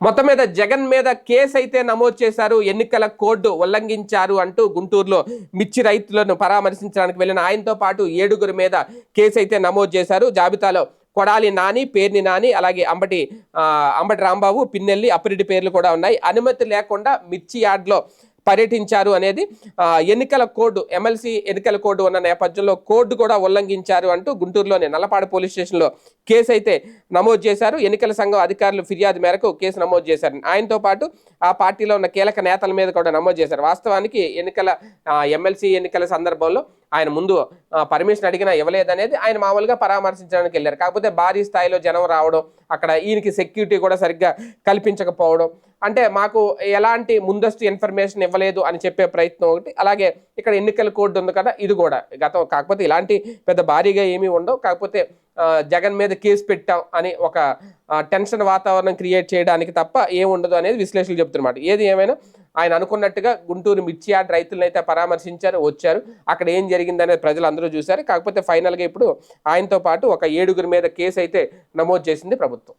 మొత్తం మీద జగన్ మీద కేసు అయితే నమోదు చేశారు ఎన్నికల కోడ్ ఉల్లంఘించారు అంటూ గుంటూరులో మిర్చి రైతులను పరామర్శించడానికి వెళ్ళిన ఆయనతో పాటు ఏడుగురి మీద కేసు అయితే నమోదు చేశారు. జాబితాలో కొడాలి నాని పేర్ని నాని అలాగే అంబటి అంబటి రాంబాబు పిన్నెల్లి అప్పిరెడ్డి పేర్లు కూడా ఉన్నాయి. అనుమతి లేకుండా మిర్చి యార్డ్లో పర్యటించారు అనేది ఎన్నికల కోడ్ ఎమ్మెల్సీ ఎన్నికల కోడ్ ఉన్న నేపథ్యంలో కోడ్ కూడా ఉల్లంఘించారు అంటూ గుంటూరులోని నల్లపాడు పోలీస్ స్టేషన్లో కేసు అయితే నమోదు చేశారు. ఎన్నికల సంఘం అధికారులు ఫిర్యాదు మేరకు కేసు నమోదు చేశారు. ఆయనతో పాటు ఆ పార్టీలో ఉన్న కీలక నేతల మీద కూడా నమోదు చేశారు. వాస్తవానికి ఎన్నికల ఎమ్మెల్సీ ఎన్నికల సందర్భంలో ఆయన ముందు పర్మిషన్ అడిగినా ఇవ్వలేదనేది ఆయన మామూలుగా పరామర్శించడానికి వెళ్ళారు. కాకపోతే భారీ స్థాయిలో జనం రావడం అక్కడ ఈయనకి సెక్యూరిటీ కూడా సరిగ్గా కల్పించకపోవడం అంటే మాకు ఎలాంటి ముందస్తు ఇన్ఫర్మేషన్ ఇవ్వలేదు అని చెప్పే ప్రయత్నం ఒకటి. అలాగే ఇక్కడ ఎన్నికల కోడ్ ఉంది కదా ఇది కూడా. గతం కాకపోతే ఇలాంటి పెద్ద భారీగా ఏమీ ఉండవు. కాకపోతే జగన్ మీద కేసు పెట్టాం అని ఒక టెన్షన్ వాతావరణం క్రియేట్ చేయడానికి తప్ప ఏముండదు అనేది విశ్లేషకులు చెప్తున్నమాట. ఏది ఏమైనా ఆయన అనుకున్నట్టుగా గుంటూరు మిర్చి యార్డ్ రైతులను అయితే పరామర్శించారు వచ్చారు. అక్కడ ఏం జరిగిందనేది ప్రజలు అందరూ చూశారు. కాకపోతే ఫైనల్గా ఇప్పుడు ఆయనతో పాటు ఒక ఏడుగురి మీద కేసు అయితే నమోదు చేసింది ప్రభుత్వం.